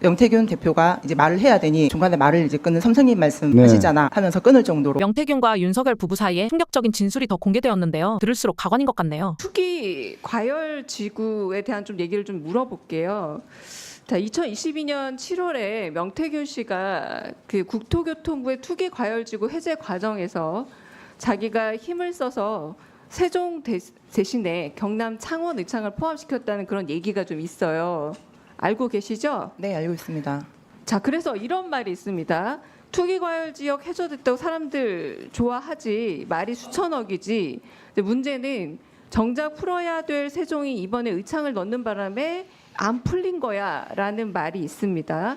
명태균 대표가 이제 말을 해야 되니 중간에 말을 이제 끊는 선생님 네. 말씀하시잖아 하면서 끊을 정도로 명태균과 윤석열 부부 사이에 충격적인 진술이 더 공개되었는데요. 들을수록 가관인 것 같네요. 투기 과열 지구에 대한 좀 얘기를 좀 물어볼게요. 자, 2022년 7월에 명태균 씨가 그 국토교통부의 투기 과열 지구 해제 과정에서 자기가 힘을 써서 세종 대, 대신에 경남 창원 의창을 포함시켰다는 그런 얘기가 좀 있어요. 알고 계시죠? 네 알고 있습니다. 자, 그래서 이런 말이 있습니다. 투기 과열 지역 해소됐다고 사람들 좋아하지 말이 수천억이지. 문제는 정작 풀어야 될 세종이 이번에 의창을 넣는 바람에 안 풀린 거야라는 말이 있습니다.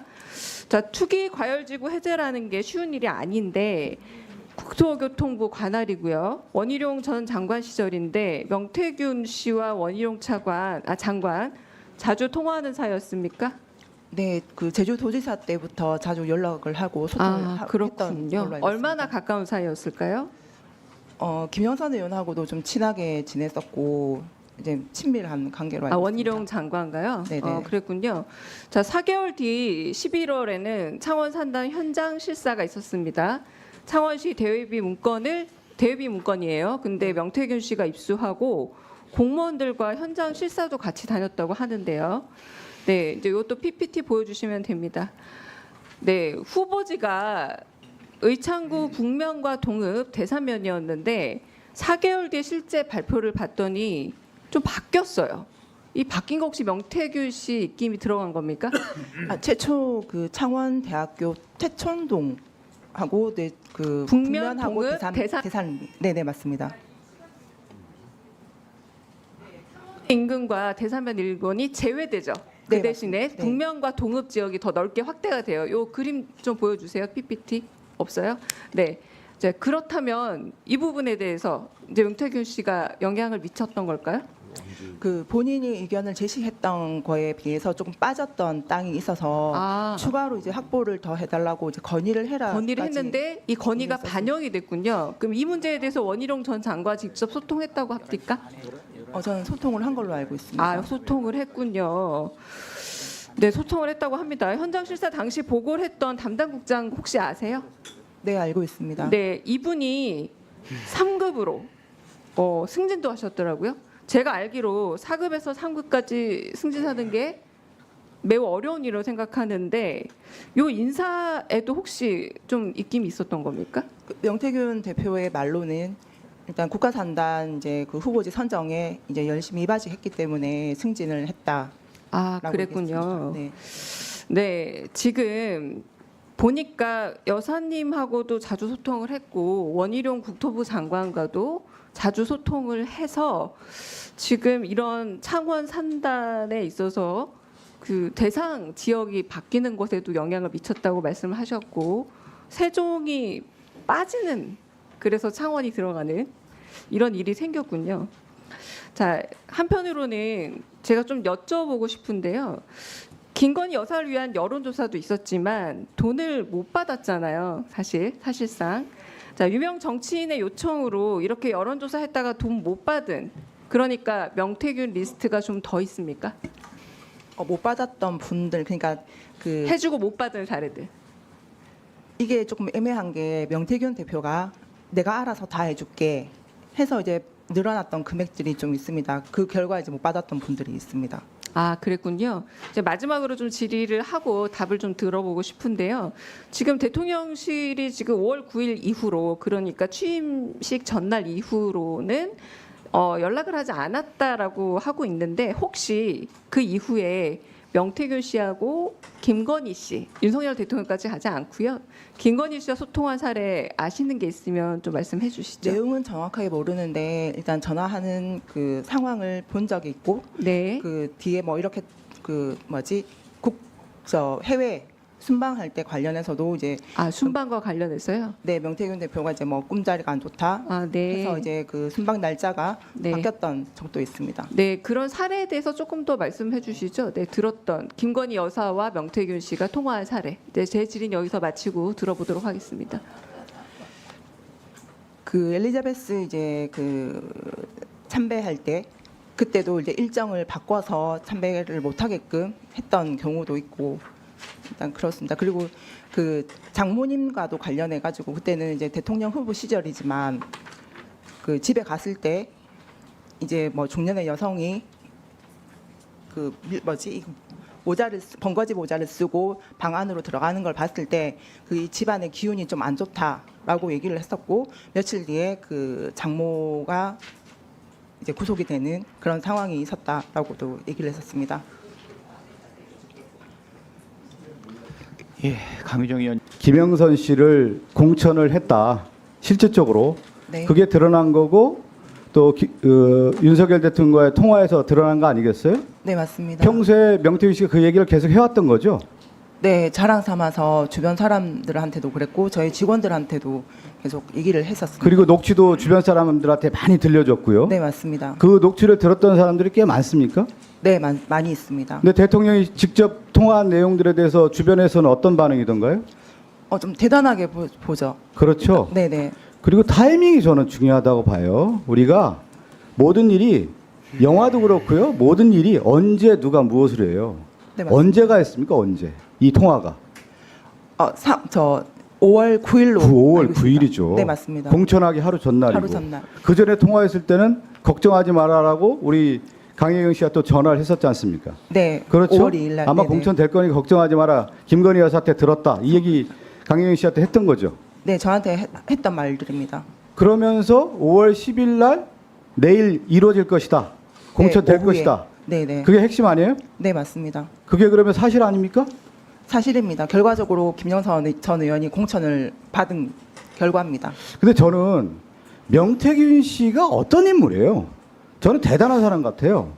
자, 투기 과열지구 해제라는 게 쉬운 일이 아닌데 국토교통부 관할이고요. 원희룡 전 장관 시절인데 명태균 씨와 원희룡 차관 아 장관 자주 통화하는 사이였습니까? 네, 그 제주도지사 때부터 자주 연락을 하고 소통을 아 하, 했던 걸로 그렇군요. 알고 얼마나 있습니다. 가까운 사이였을까요? 어, 김영선 의원하고도 좀 친하게 지냈었고 이제 친밀한 관계로 알고 아 있습니다. 원희룡 장관가요? 네네. 어, 그랬군요. 자 4개월 뒤 11월에는 창원 산단 현장 실사가 있었습니다. 창원시 대외비 문건을 대외비 문건이에요. 근데 명태균 씨가 입수하고 공무원들과 현장 실사도 같이 다녔다고 하는데요. 네, 이제 이것도 PPT 보여주시면 됩니다. 네, 후보지가 의창구 북면과 동읍 대산면이었는데 4개월 뒤에 실제 발표를 봤더니 좀 바뀌었어요. 이 바뀐 거 혹시 명태균 씨 입김이 들어간 겁니까? 아, 최초 그 창원 대학교 태촌동 하고 네, 그 북면, 북면하고 동읍, 대산 대산- 대산 네네 맞습니다. 인근과 대산면 일본이 제외되죠. 그 네, 대신에 맞습니다. 네. 북면과 동읍 지역이 더 넓게 확대가 돼요. 요 그림 좀 보여주세요. PPT 없어요? 네. 이제 그렇다면 이 부분에 대해서 이제 명태균 씨가 영향을 미쳤던 걸까요? 그 본인이 의견을 제시했던 거에 비해서 조금 빠졌던 땅이 있어서 아, 추가로 이제 확보를 더 해달라고 이제 건의를 해라. 건의를 했는데 이 건의가. 반영이 됐군요. 그럼 이 문제에 대해서 원희룡 전 장관 직접 소통했다고 합니까? 어, 저는 소통을 한 걸로 알고 있습니다. 아 소통을 했군요. 네 소통을 했다고 합니다. 현장 실사 당시 보고를 했던 담당 국장 혹시 아세요? 네 알고 있습니다. 네 이분이 3급으로 어, 승진도 하셨더라고요. 제가 알기로 4급에서 3급까지 승진하는 게 매우 어려운 일로 생각하는데 요 인사에도 혹시 좀 입김이 있었던 겁니까? 그 명태균 대표의 말로는 일단 국가산단 이제 그 후보지 선정에 이제 열심히 이바지했기 때문에 승진을 했다라고 아 그랬군요. 네. 네, 지금 보니까 여사님하고도 자주 소통을 했고 원희룡 국토부 장관과도 자주 소통을 해서 지금 이런 창원 산단에 있어서 그 대상 지역이 바뀌는 것에도 영향을 미쳤다고 말씀을 하셨고 세종이 빠지는 그래서 창원이 들어가는 이런 일이 생겼군요. 자 한편으로는 제가 좀 여쭤보고 싶은데요. 김건희 여사를 위한 여론조사도 있었지만 돈을 못 받았잖아요. 사실 사실상 자 유명 정치인의 요청으로 이렇게 여론조사 했다가 돈 못 받은 그러니까 명태균 리스트가 좀 더 있습니까? 어, 못 받았던 분들 그러니까 그 해주고 못 받은 사례들. 이게 조금 애매한 게 명태균 대표가 내가 알아서 다 해줄게 해서 이제 늘어났던 금액들이 좀 있습니다. 그 결과 이제 못 받았던 분들이 있습니다. 아, 그랬군요. 이제 마지막으로 좀 질의를 하고 답을 좀 들어보고 싶은데요. 지금 대통령실이 지금 5월 9일 이후로 그러니까 취임식 전날 이후로는 어, 연락을 하지 않았다라고 하고 있는데 혹시 그 이후에 명태균 씨하고 김건희 씨, 윤석열 대통령까지 가지 않고요. 김건희 씨와 소통한 사례 아시는 게 있으면 좀 말씀해 주시죠. 내용은 정확하게 모르는데 일단 전화하는 그 상황을 본 적이 있고 네. 그 뒤에 뭐 이렇게 그 뭐지 국 저 해외 순방할 때 관련해서도 이제 아, 순방과 관련해서요? 네 명태균 대표가 이제 뭐 꿈자리가 안 좋다 아, 네. 해서 이제 그 순방 날짜가 네. 바뀌었던 적도 있습니다. 네, 그런 사례에 대해서 조금 더 말씀해 주시죠. 네, 들었던 김건희 여사와 명태균 씨가 통화한 사례. 네, 제 질의는 여기서 마치고 들어보도록 하겠습니다. 그 엘리자베스 이제 그 참배할 때 그때도 이제 일정을 바꿔서 참배를 못 하게끔 했던 경우도 있고 일단 그렇습니다. 그리고 그 장모님과도 관련해 가지고 그때는 이제 대통령 후보 시절이지만 그 집에 갔을 때 이제 뭐 중년의 여성이 그 밀- 뭐지 이 모자를 쓰- 번거지 모자를 쓰고 방 안으로 들어가는 걸 봤을 때 그 집안의 기운이 좀 안 좋다라고 얘기를 했었고 며칠 뒤에 그 장모가 이제 구속이 되는 그런 상황이 있었다라고도 얘기를 했었습니다. 예, 강유정 의원. 김영선 씨를 공천을 했다. 실질적으로 네. 그게 드러난 거고 또 기- 어, 윤석열 대통령과의 통화에서 드러난 거 아니겠어요? 네 맞습니다. 평소에 명태균 씨가 그 얘기를 계속 해왔던 거죠. 네 자랑 삼아서 주변 사람들한테도 그랬고 저희 직원들한테도 계속 얘기를 했었습니다. 그리고 녹취도 주변 사람들한테 많이 들려줬고요. 네 맞습니다. 그 녹취를 들었던 사람들이 꽤 많습니까? 네 많, 많이 있습니다. 근데 대통령이 직접 통화한 내용들에 대해서 주변에서는 어떤 반응이던가요? 어 좀 대단하게 보, 보죠. 그렇죠. 네네 그리고 타이밍이 저는 중요하다고 봐요. 우리가 모든 일이 영화도 그렇고요. 모든 일이 언제 누가 무엇을 해요. 네 맞습니다. 언제가 했습니까? 언제? 이 통화가 어저 5월 9일로 5월 9일이죠. 네 맞습니다. 공천하기 하루 전날이고. 하루 전날. 그 전에 통화했을 때는 걱정하지 말아라고 우리 강혜경 씨가 또 전화를 했었지 않습니까? 네 그렇죠. 5월 2일 날 아마 네네. 공천 될 거니까 걱정하지 마라. 김건희 여사한테 들었다. 이 얘기 강혜경 씨한테 했던 거죠. 네 저한테 했, 했던 말들입니다. 그러면서 5월 10일 날 내일 이루어질 것이다. 공천 네, 될. 것이다. 네네 그게 핵심 아니에요? 네 맞습니다. 그게 그러면 사실 아닙니까? 사실입니다. 결과적으로 김영선 전 의원이 공천을 받은 결과입니다. 근데 저는 명태균 씨가 어떤 인물이에요? 저는 대단한 사람 같아요.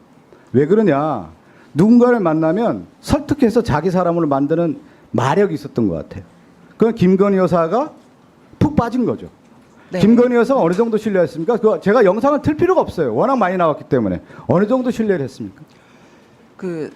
왜 그러냐? 누군가를 만나면 설득해서 자기 사람으로 만드는 마력이 있었던 것 같아요. 그건 김건희 여사가 푹 빠진 거죠. 네. 김건희 여사가 어느 정도 신뢰했습니까? 그 제가 영상을 틀 필요가 없어요. 워낙 많이 나왔기 때문에 어느 정도 신뢰를 했습니까? 그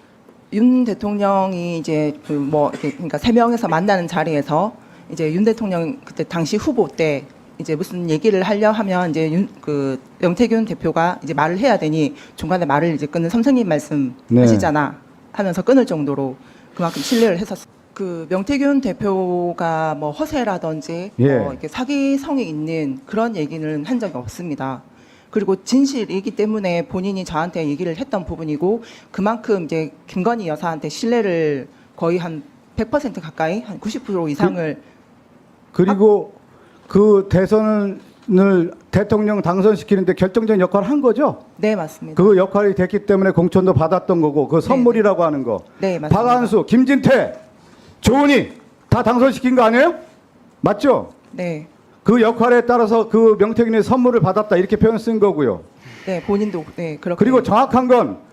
윤 대통령이 이제 그 뭐 그러니까 세 명에서 만나는 자리에서 이제 윤 대통령 그때 당시 후보 때 이제 무슨 얘기를 하려 하면 이제 윤 그 명태균 대표가 이제 말을 해야 되니 중간에 말을 이제 끊는 선생님 말씀 네. 하시잖아 하면서 끊을 정도로 그만큼 신뢰를 했었어. 그 명태균 대표가 뭐 허세라든지 예. 뭐 이렇게 사기성이 있는 그런 얘기는 한 적이 없습니다. 그리고 진실이기 때문에 본인이 저한테 얘기를 했던 부분이고 그만큼 이제 김건희 여사한테 신뢰를 거의 한 100% 가까이 한 90% 이상을 그 리고 그 대선을 대통령 당선시키는데 결정적인 역할을 한 거죠. 네 맞습니다. 그 역할이 됐기 때문에 공천도 받았던 거고 그 선물이라고 하는 거. 네 맞습니다. 박한수, 김진태, 조은희 다 당선시킨 거 아니에요? 맞죠? 네, 그 역할에 따라서 그 명태균의 선물을 받았다 이렇게 표현 쓴 거고요. 네 본인도 네 그렇게 그리고 정확한 건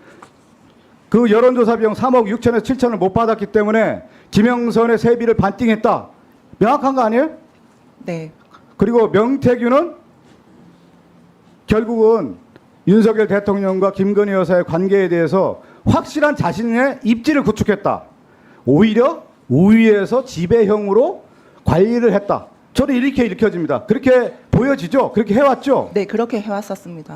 그 여론조사 비용 3억 6천에서 7천을 못 받았기 때문에 김영선의 세비를 반띵했다. 명확한 거 아니에요? 네 그리고 명태균은 결국은 윤석열 대통령과 김건희 여사의 관계에 대해서 확실한 자신의 입지를 구축했다. 오히려 우위에서 지배형으로 관리를 했다. 저는 이렇게 읽혀집니다. 그렇게 보여지죠? 그렇게 해왔죠? 네 그렇게 해왔었습니다.